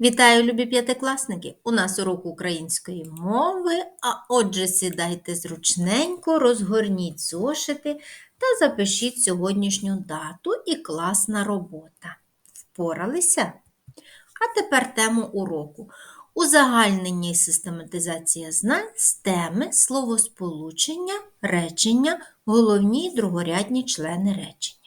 Вітаю, любі п'ятикласники! У нас урок української мови, а отже, сідайте зручненько, розгорніть зошити та запишіть сьогоднішню дату і класна робота. Впоралися? А тепер тему уроку. Узагальнення і систематизація знань з теми словосполучення, речення, головні і другорядні члени речення.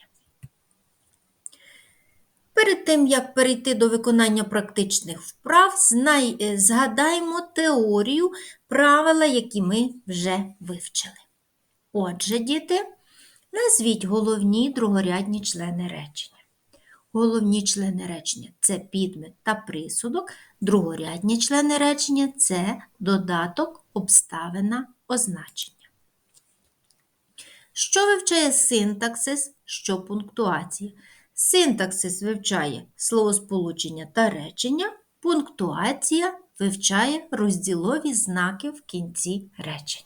Перед тим, як перейти до виконання практичних вправ, знай, е, згадаймо теорію, правила, які ми вже вивчили. Отже, діти, назвіть головні другорядні члени речення. Головні члени речення це підмет та присудок, другорядні члени речення це додаток, обставина, означення. Що вивчає синтаксис, що пунктуація? Синтаксис вивчає словосполучення та речення, пунктуація вивчає розділові знаки в кінці речень.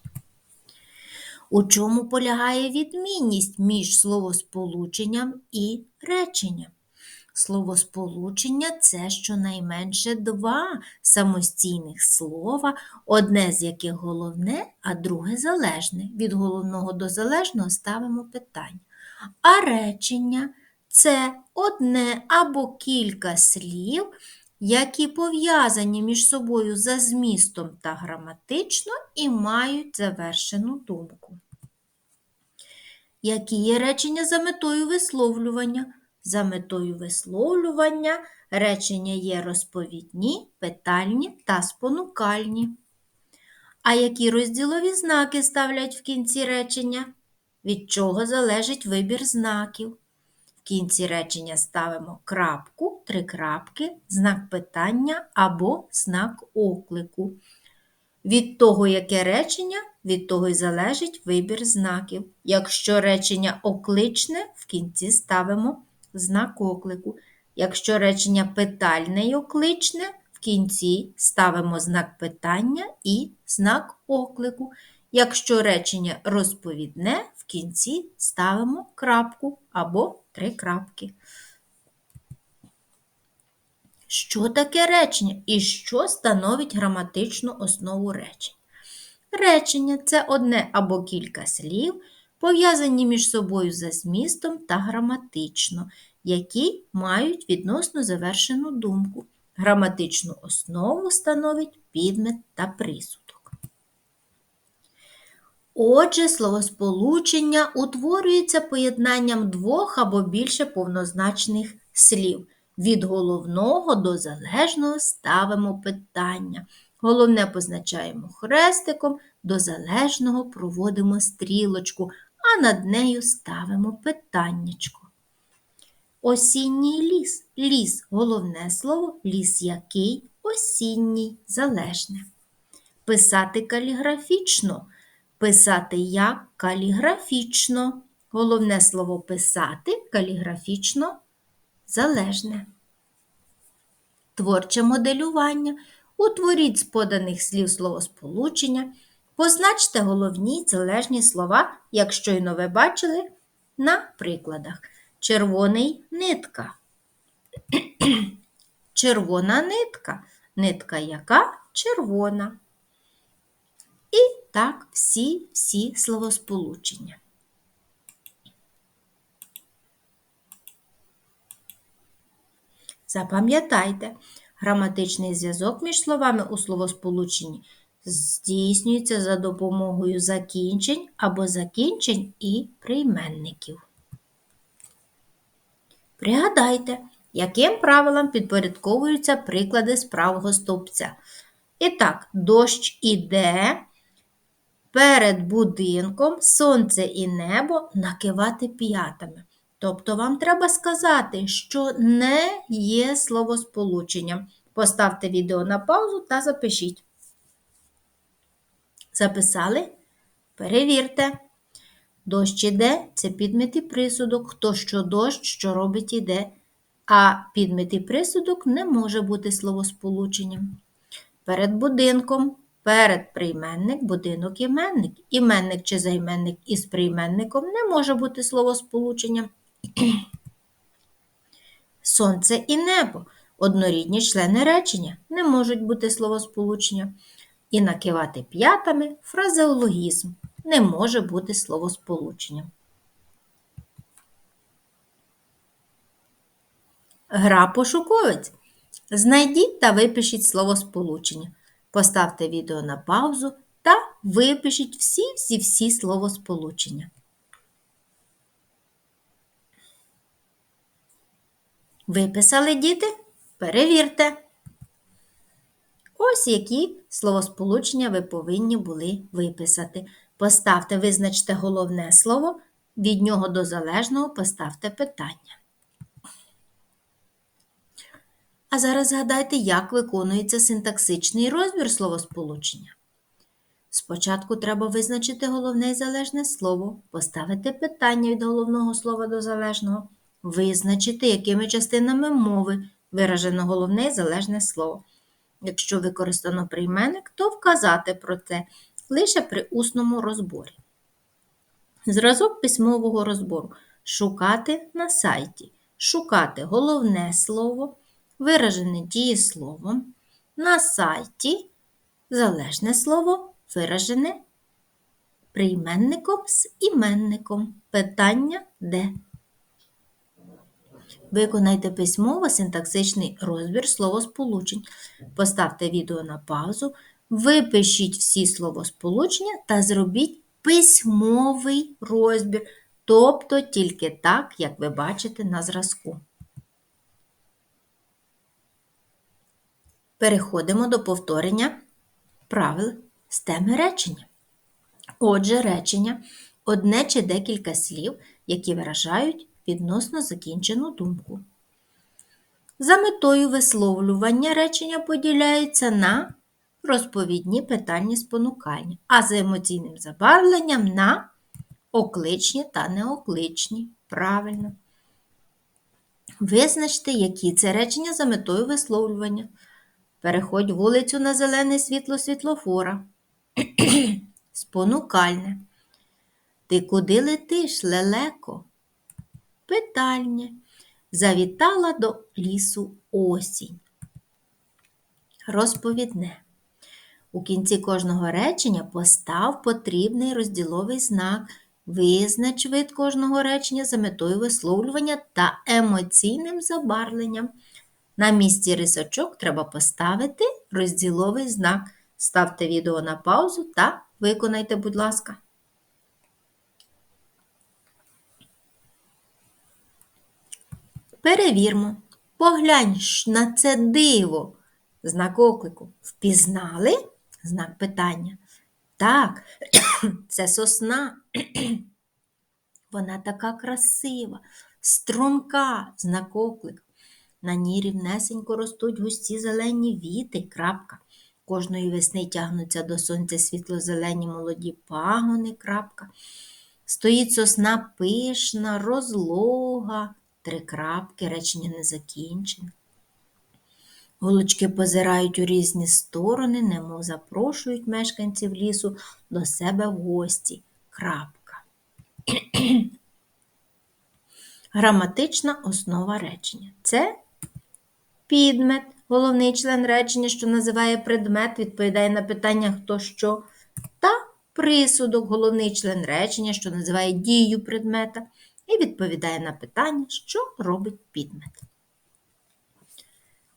У чому полягає відмінність між словосполученням і реченням? Словосполучення це щонайменше два самостійних слова, одне з яких головне, а друге залежне. Від головного до залежного ставимо питання. А речення це одне або кілька слів, які пов'язані між собою за змістом та граматично і мають завершену думку. Які є речення за метою висловлювання? За метою висловлювання речення є розповідні, питальні та спонукальні. А які розділові знаки ставлять в кінці речення? Від чого залежить вибір знаків? В кінці речення ставимо крапку, три крапки, знак питання або знак оклику. Від того, яке речення, від того й залежить вибір знаків. Якщо речення окличне, в кінці ставимо знак оклику. Якщо речення питальне й окличне, в кінці ставимо знак питання і знак оклику. Якщо речення розповідне, в кінці ставимо крапку або три крапки. Що таке речення і що становить граматичну основу речень? Речення це одне або кілька слів, пов'язані між собою за змістом та граматично, які мають відносно завершену думку. Граматичну основу становить підмет та присудок. Отже, словосполучення утворюється поєднанням двох або більше повнозначних слів. Від головного до залежного ставимо питання. Головне позначаємо хрестиком, до залежного проводимо стрілочку, а над нею ставимо питаннячко. Осінній ліс. Ліс головне слово, ліс який осінній, залежне. Писати каліграфічно. Писати як каліграфічно. Головне слово писати каліграфічно залежне. Творче моделювання. Утворіть з поданих слів словосполучення. Позначте головні залежні слова, як щойно ви бачили на прикладах. Червоний нитка. Червона нитка. Нитка яка червона. І так всі-всі словосполучення. Запам'ятайте, граматичний зв'язок між словами у словосполученні здійснюється за допомогою закінчень або закінчень і прийменників. Пригадайте, яким правилам підпорядковуються приклади з правого стовпця. І так, дощ іде, перед будинком сонце і небо накивати п'ятами. Тобто вам треба сказати, що не є словосполученням. Поставте відео на паузу та запишіть. Записали? Перевірте. Дощ іде це підмет і присудок. Хто що дощ, що робить іде. А підмет і присудок не може бути словосполученням. Перед будинком, перед прийменник, будинок іменник. Іменник чи займенник із прийменником не може бути словосполученням. Сонце і небо. Однорідні члени речення не можуть бути словосполучення. І накивати п'ятами фразеологізм не може бути словосполученням. Гра пошуковець. Знайдіть та випишіть словосполучення. Поставте відео на паузу та випишіть всі-всі-всі словосполучення. Виписали діти? Перевірте. Ось які словосполучення ви повинні були виписати. Поставте, визначте головне слово, від нього до залежного поставте питання. А зараз згадайте, як виконується синтаксичний розбір словосполучення. Спочатку треба визначити головне і залежне слово, поставити питання від головного слова до залежного, визначити, якими частинами мови виражено головне і залежне слово. Якщо використано прийменник, то вказати про це лише при усному розборі. Зразок письмового розбору шукати на сайті, шукати головне слово, виражене дієсловом, на сайті залежне слово виражене прийменником з іменником. Питання де? Виконайте письмово синтаксичний розбір словосполучень. Поставте відео на паузу, випишіть всі словосполучення та зробіть письмовий розбір, тобто тільки так, як ви бачите на зразку. Переходимо до повторення правил з теми речення. Отже, речення одне чи декілька слів, які виражають відносно закінчену думку. За метою висловлювання речення поділяються на розповідні питання спонукальні, а за емоційним забарвленням на окличні та неокличні. Правильно. Визначте, які це речення за метою висловлювання. Переходь вулицю на зелене світло світлофора. Спонукальне. Ти куди летиш, лелеко? Питальне. Завітала до лісу осінь. Розповідне. У кінці кожного речення постав потрібний розділовий знак. Визнач вид кожного речення за метою висловлювання та емоційним забарвленням. На місці рисочок треба поставити розділовий знак. Ставте відео на паузу та виконайте, будь ласка. Перевірмо. Поглянь на це диво. Знак оклику. Впізнали? Знак питання. Так, це сосна. Вона така красива, струнка, знак оклик. На ній рівнесенько ростуть густі зелені віти, крапка. Кожної весни тягнуться до сонця світло-зелені молоді пагони, крапка. Стоїть сосна пишна, розлога, три крапки, речення не закінчене. Голочки позирають у різні сторони, немов запрошують мешканців лісу до себе в гості. Крапка. Граматична основа речення. Це підмет, головний член речення, що називає предмет, відповідає на питання хто що, та присудок, головний член речення, що називає дію предмета, і відповідає на питання, що робить підмет.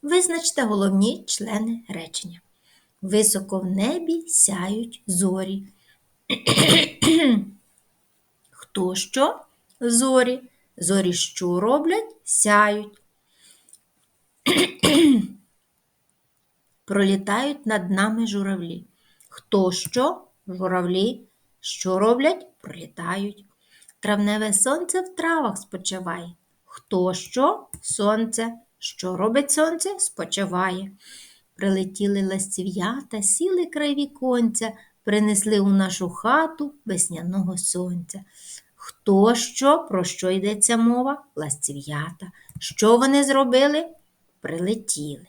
Визначте головні члени речення. Високо в небі сяють зорі. Хто що? Зорі. Зорі що роблять? Сяють. Пролітають над нами журавлі. Хто що? Журавлі. Що роблять? Пролітають. Травневе сонце в травах спочиває. Хто що? Сонце. Що робить сонце? Спочиває. Прилетіли ластів'ята, сіли край віконця, принесли у нашу хату весняного сонця. Хто що, про що йдеться мова? Ластів'ята. Що вони зробили? Прилетіли.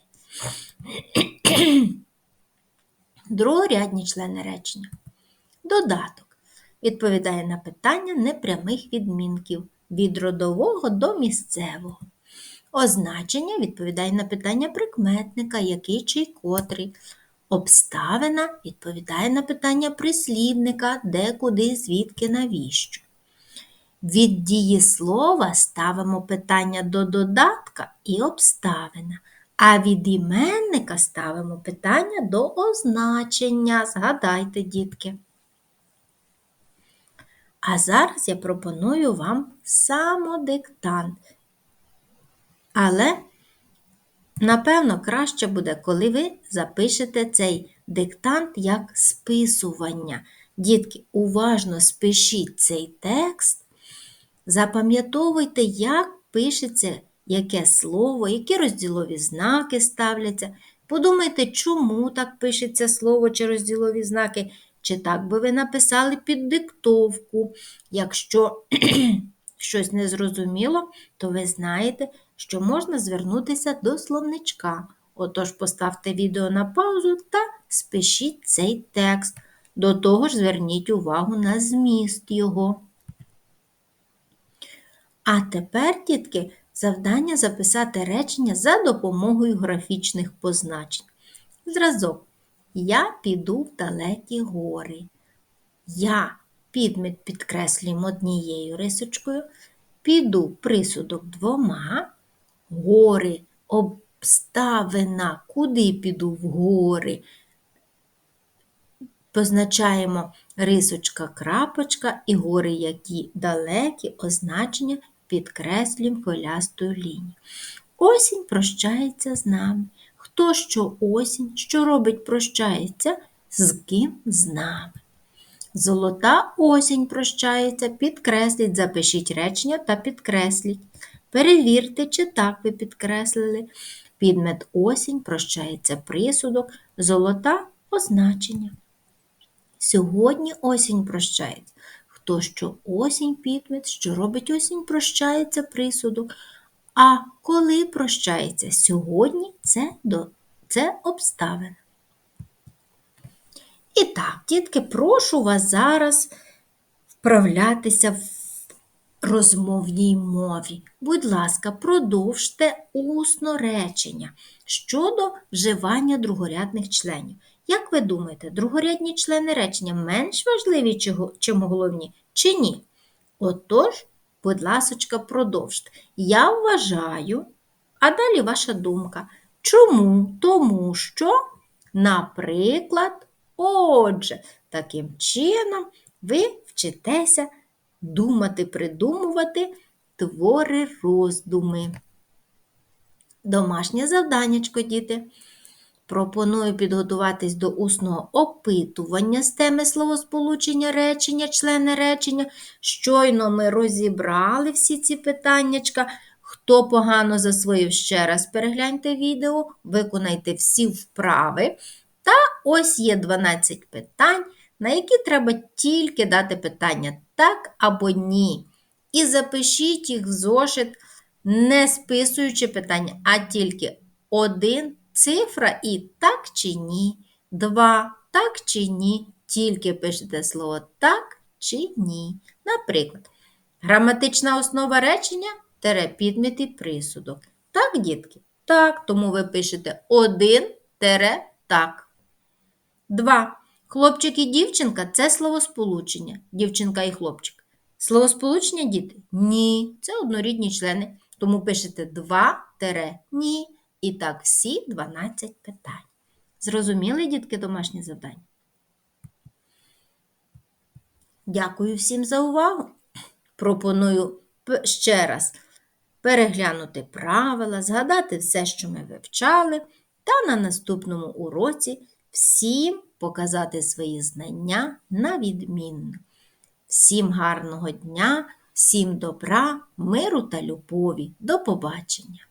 Другорядні члени речення. Додаток. Відповідає на питання непрямих відмінків від родового до місцевого. Означення відповідає на питання прикметника, який чи котрий. Обставина відповідає на питання прислівника, де, куди, звідки, навіщо. Від дієслова ставимо питання до додатка і обставина, а від іменника ставимо питання до означення. Згадайте, дітки. А зараз я пропоную вам самодиктант. Але, напевно, краще буде, коли ви запишете цей диктант як списування. Дітки, уважно спишіть цей текст, запам'ятовуйте, як пишеться яке слово, які розділові знаки ставляться. Подумайте, чому так пишеться слово чи розділові знаки, чи так би ви написали під диктовку. Якщо щось не зрозуміло, то ви знаєте, що можна звернутися до словничка. Отож, поставте відео на паузу та спишіть цей текст. До того ж, зверніть увагу на зміст його. А тепер, дітки, завдання записати речення за допомогою графічних позначень. Зразок. Я піду в далекі гори. Я підмет підкреслюємо однією рисочкою. Піду присудок двома. Гори обставина. Куди піду в гори? Позначаємо рисочка, крапочка і гори, які далекі, означення підкреслюємо колястою лінією. Осінь прощається з нами. Хто що осінь, що робить, прощається, з ким з нами. Золота осінь прощається, підкресліть, запишіть речення та підкресліть. Перевірте, чи так ви підкреслили. Підмет осінь прощається присудок, золота означення. Сьогодні осінь прощається. Хто що осінь підмет, що робить осінь, прощається присудок. А коли прощається сьогодні, це, до, це обставина. І так, дітки, прошу вас зараз вправлятися в розмовній мові. Будь ласка, продовжте усно речення щодо вживання другорядних членів. Як ви думаєте, другорядні члени речення менш важливі, чим головні, чи ні? Отож, будь ласочка, продовжте. Я вважаю, а далі ваша думка. Чому? Тому що, наприклад, отже, таким чином ви вчитеся думати, придумувати твори роздуми. Домашнє завданнячко, діти. Пропоную підготуватись до усного опитування з теми словосполучення речення, члени речення. Щойно ми розібрали всі ці питаннячка. Хто погано засвоїв ще раз, перегляньте відео, виконайте всі вправи. Та ось є 12 питань, на які треба тільки дати питання так або ні. І запишіть їх в зошит, не списуючи питання, а тільки один цифра і так чи ні. Два так чи ні. Тільки пишете слово так чи ні. Наприклад, граматична основа речення тере підмет і присудок. Так, дітки? Так, тому ви пишете один тере так. Два. Хлопчик і дівчинка це словосполучення. Дівчинка і хлопчик. Словосполучення діти? Ні. Це однорідні члени. Тому пишете два тере ні. І так всі 12 питань. Зрозуміли, дітки, домашні завдання? Дякую всім за увагу. Пропоную ще раз переглянути правила, згадати все, що ми вивчали, та на наступному уроці всім показати свої знання на відмінно. Всім гарного дня, всім добра, миру та любові. До побачення!